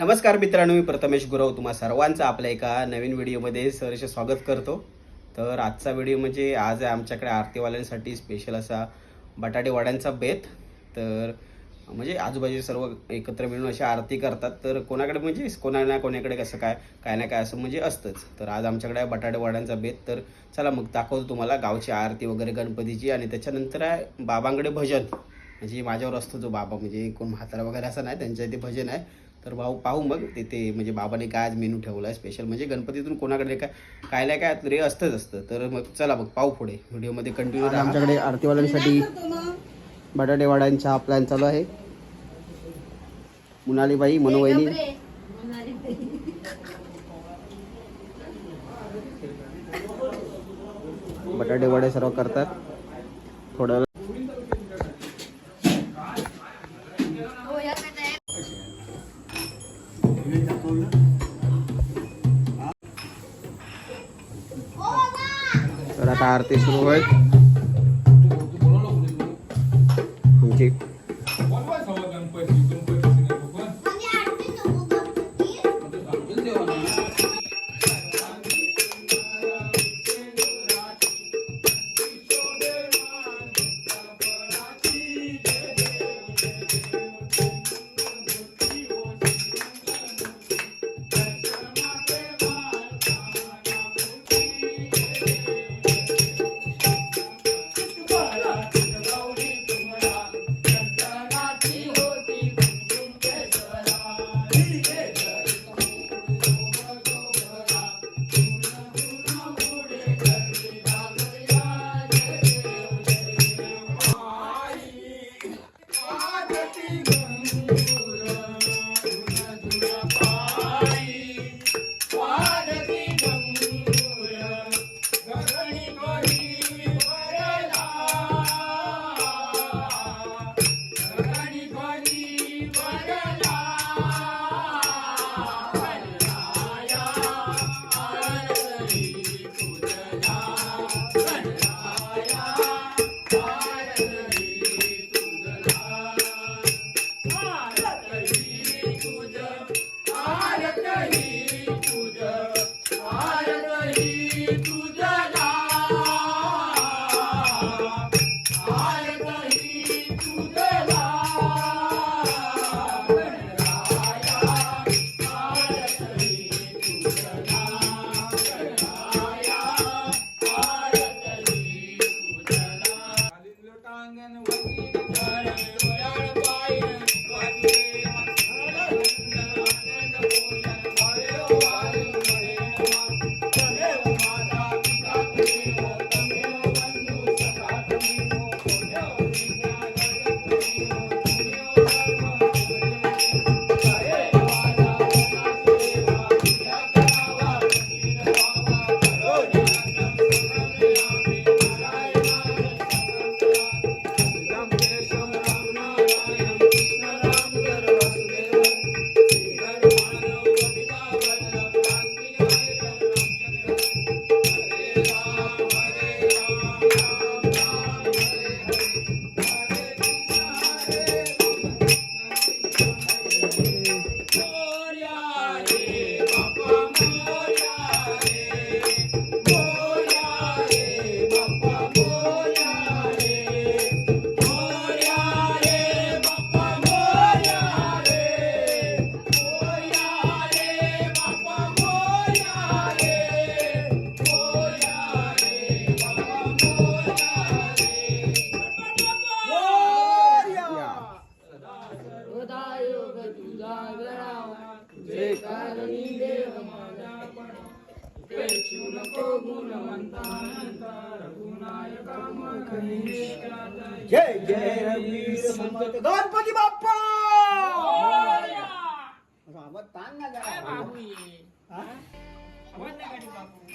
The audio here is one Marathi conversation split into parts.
नमस्कार मित्रांनो मी प्रथमेश गुरव तुम्हा सर्वांचं आपल्या एका नवीन व्हिडिओमध्ये सहर्ष स्वागत करतो. तर आजचा व्हिडिओ म्हणजे आज आहे आमच्याकडे आरतीवाल्यांसाठी स्पेशल असा बटाटे वड्यांचा बेत. तर म्हणजे आजूबाजू सर्व एकत्र मिळून अशी आरती करतात. तर कोणाकडे म्हणजे कोणा ना कोणाकडे कसं काय काय ना काय असं म्हणजे असतंच. तर आज आमच्याकडे आहे बटाटे वड्यांचा बेत. तर चला मग दाखवतो तुम्हाला गावची आरती वगैरे गणपतीची आणि त्याच्यानंतर आहे बाबांकडे भजन. म्हणजे माझ्यावर असतो जो बाबा म्हणजे कोण म्हातारा वगैरे असं नाही त्यांच्या इथे भजन आहे. तर भाऊ पाहू मग तिथे म्हणजे बाबाने काय आज मेनू ठेवला आहे स्पेशल म्हणजे गणपतीतून कोणाकडे काय काय ना काय रे असतंच असतं. तर मग चला मग पाहू पुढे. व्हिडिओमध्ये कंटिन्यू आमच्याकडे आरतीवाल्यांसाठी बटाटे वड्यांचा प्लॅन चालू आहे. मुनालीबाई मनोवहिनी. बटाटे वडे सर्व करतात. थोडं तर आता आरती सुरू जय जय समर्थ गणपती बाप्पा! आवाज ताण ना जरा. हा?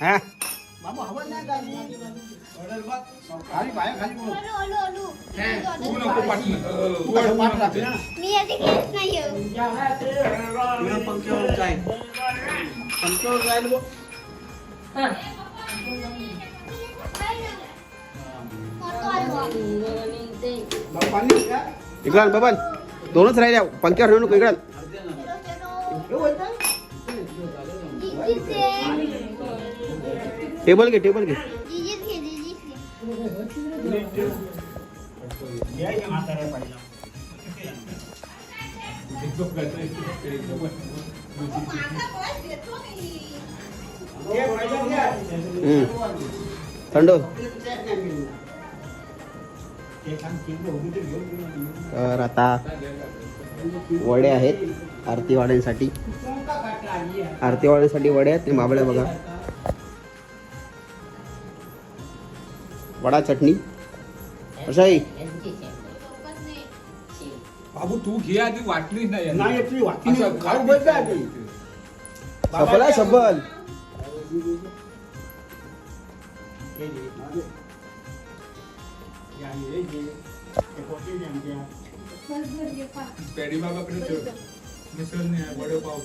हा? बाबू आवाज नाही का? खाली पाया खाली बोल. तू पाठ राख ना. मी आधी घेत नाही तुला पंख्यावर जाय. पंख्यावर जायला इकडं बाबा दोनच राहिल्या. पंक्यावर ठेवू नको इकडं टेबल घे टेबल घे. थंड तर आता वडे आहेत आरती वाड्यांसाठी आरती वाड्यांसाठी वडे आहेत ते बाबड्या बघा. वडा चटणी. कसं आहे बाबू तू घे आधी वाटली नाही नाही पेडी बाबाकडे ठेव मिसळ नाही वडेपाव?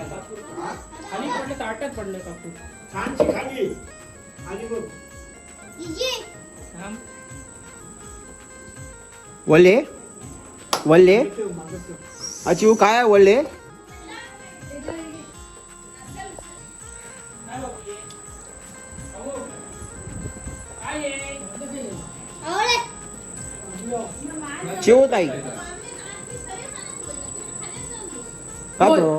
खाली पडले ताटात पडले काकू छानशी खाली. बघ. वल्ले? अचिव काय आहे वल्ले? चिव ताई. का तो?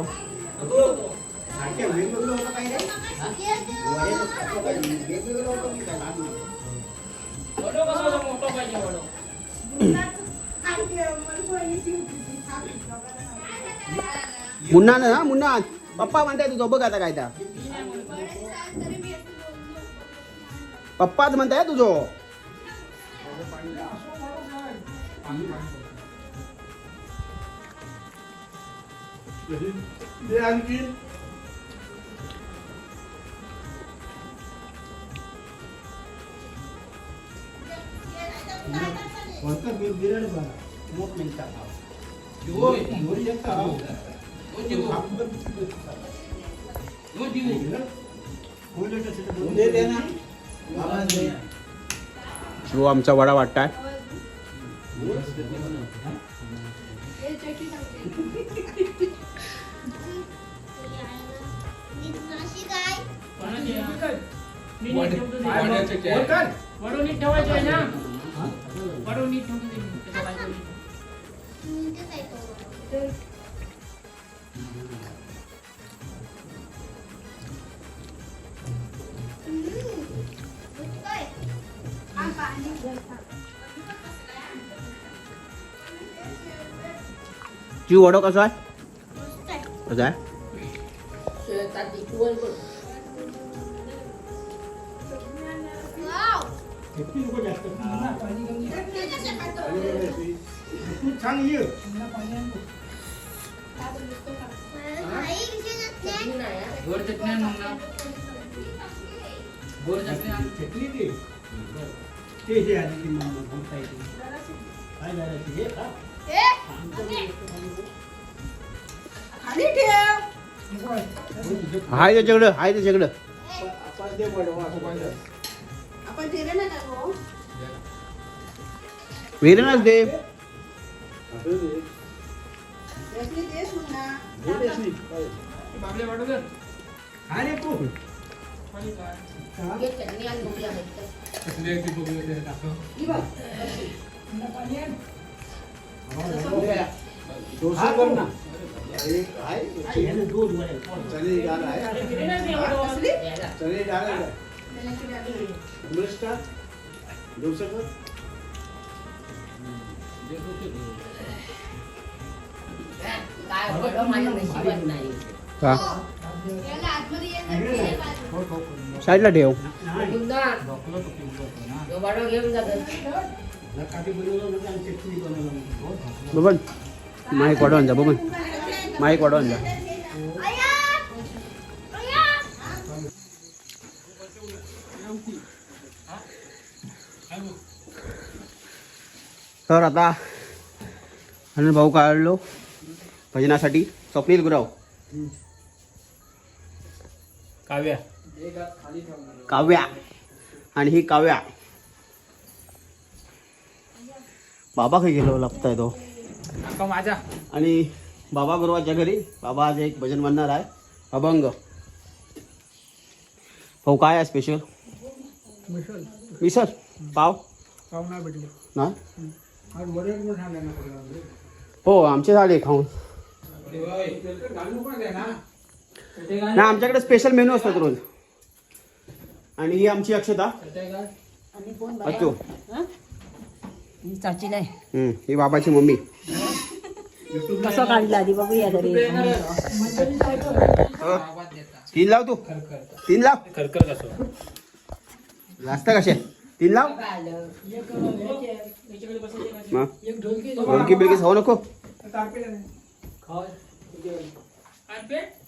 मुन्ना ना मुन्ना. पप्पा म्हणताय तुझं बघ आता काय त्या पप्पाच म्हणताय तुझो. बिर्याणी जो ना. शिव आमचा वडा वाटताय किती लोकं जास्त तू छान ये गोड चटणी आण मग ना. गोड चटणी आण. चटणी दे ते हे आधी ती मग बोलता येते काय झालं ते? हे खा. हाय त्याच्याकडं हाय त्याच्याकडं. आपण दे. बडवा आपण दिले ना का वेरेनच दे. अरे तू खाली ती बघूया ते दाखव. डोसा कर ना आहे ना दूध वडे चने डाल आहे दिले ना ते वडो. चने डाल है मिर्च डोसा कर का साईडला ठेव. काठी बबन माईक वाढवून जा बबन माईक वाढवून जा. तर आता अनिल भाऊ काढलो. भजनासाठी. स्वप्नील गुराव. काव्या. काव्या. आणि ही काव्या. बाबा काही गेलो लागताय तो. का माझा आणि बाबा गुरुवाच्या घरी. बाबा आज एक भजन म्हणणार आहे. अभंग. भाऊ काय आहे स्पेशल मिसळ. पाव? पाव नाही भेटले. ना हो आमचे झाले खाऊन. ना आमच्याकडे स्पेशल मेनू असतात रोज. आणि ही आमची अक्षता. आणि कोण अचू ही? चाची नाही. हम्म, ही बाबाची मम्मी. कसं काढला आधी बघूया हो. तीन लाव तू. तीन लाव. खरखर कसं? जास्त कसे? तीन लाव. मग ढोलकी बिलकी खाऊ नको.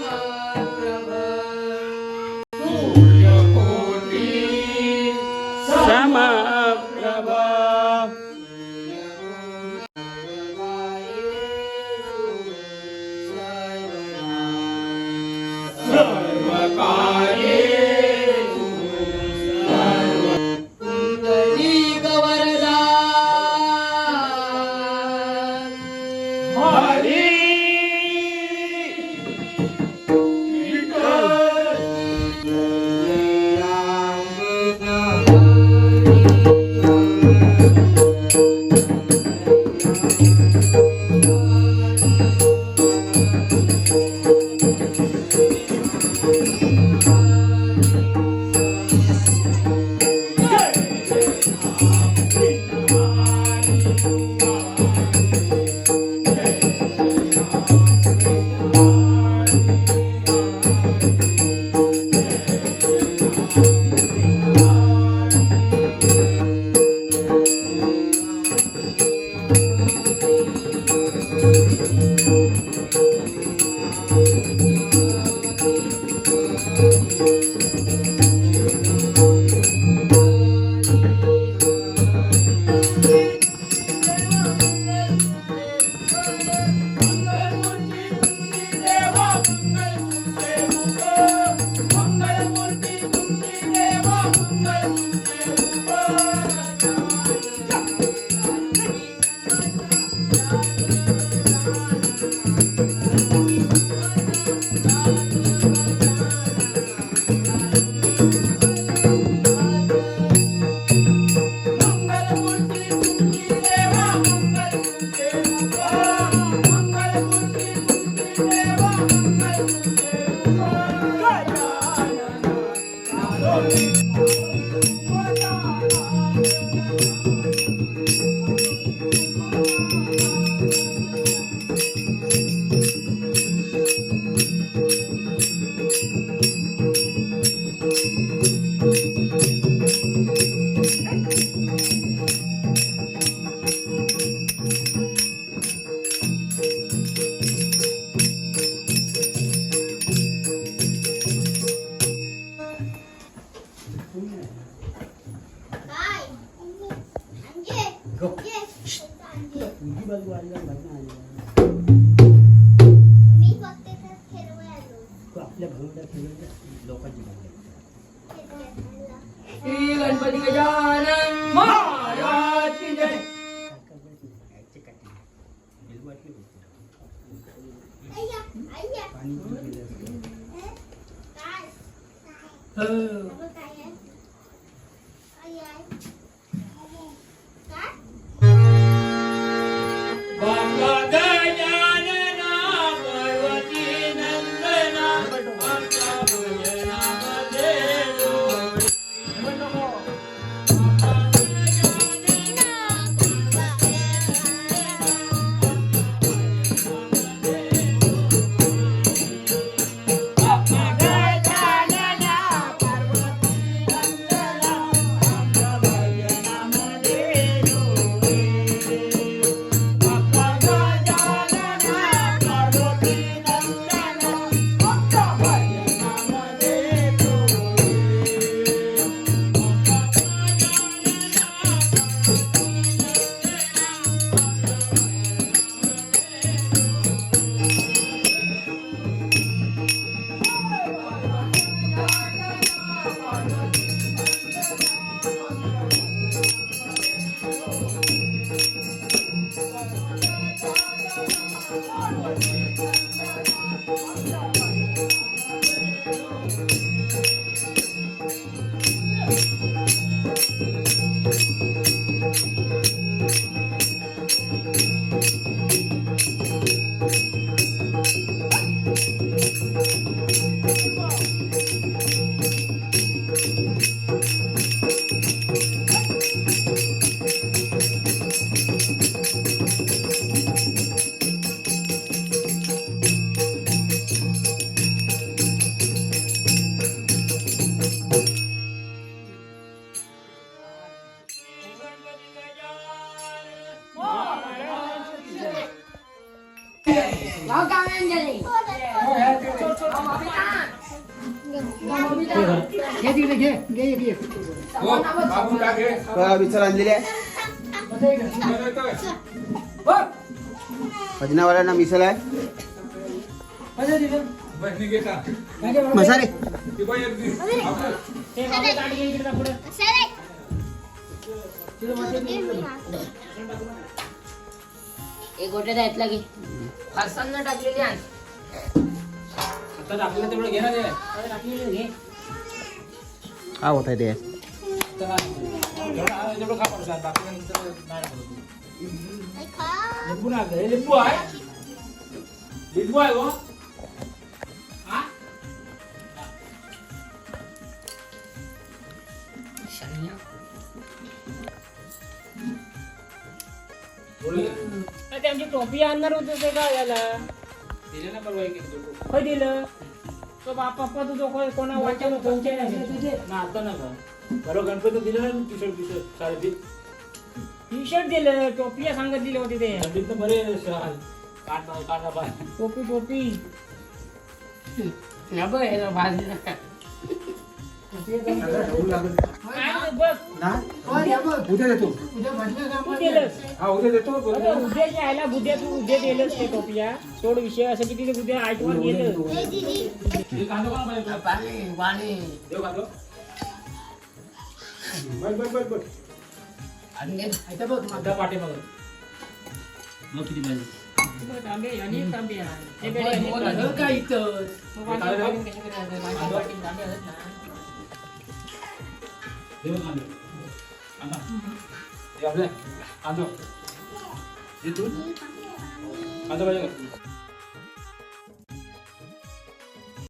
Rama घे बिचर आणलेली आहे भजनावाल्यांना मिसल आहे. मसाले. एक गोट्या द्यायला की. फरसांना टाकलेली आहे हा होत आहे ते? खा नाही खात. लिंबू नाही हे लिंबू आहे लिंबू आहे हा थोडी अरे, ते आमची टोपी आणणार होते ते काय झालं दिले ना परवा एक एक दोन. काय दिलं तो बाप पप्पा तुझं कोण कोणा वाटच्या कोणच्या ना आता ना बरोबर गणपती दिले ना टी शर्ट टी शर्ट साडेतीन टी शर्ट दिलं टोपी सांगत दिले होते ते. थंडीत बरे शाल. काढ काढा पाय टोपी. टोपी हे उद्या देतो. हा उद्या देतो. उद्या उद्या तू उद्या ते तोड विषय असं की तिथे उद्या आठवण गेलं. हे कांदा कोणा पाहिजे तुला? पाणी पाणी देऊ कांदा बस बस बस बस आणि अर्धा पाठीमागं. मग किती पाहिजे तांबे आणि तांबे आहे. हे होय, बेडे आणि होय, तांबे. होय, काय इथं? मग वाटून वाटून कशा करायचं? वाटून वाटून तांबे आहेत ना. देऊ कांदा कांदा हे आपले कांदा हे तू कांदा पाहिजे का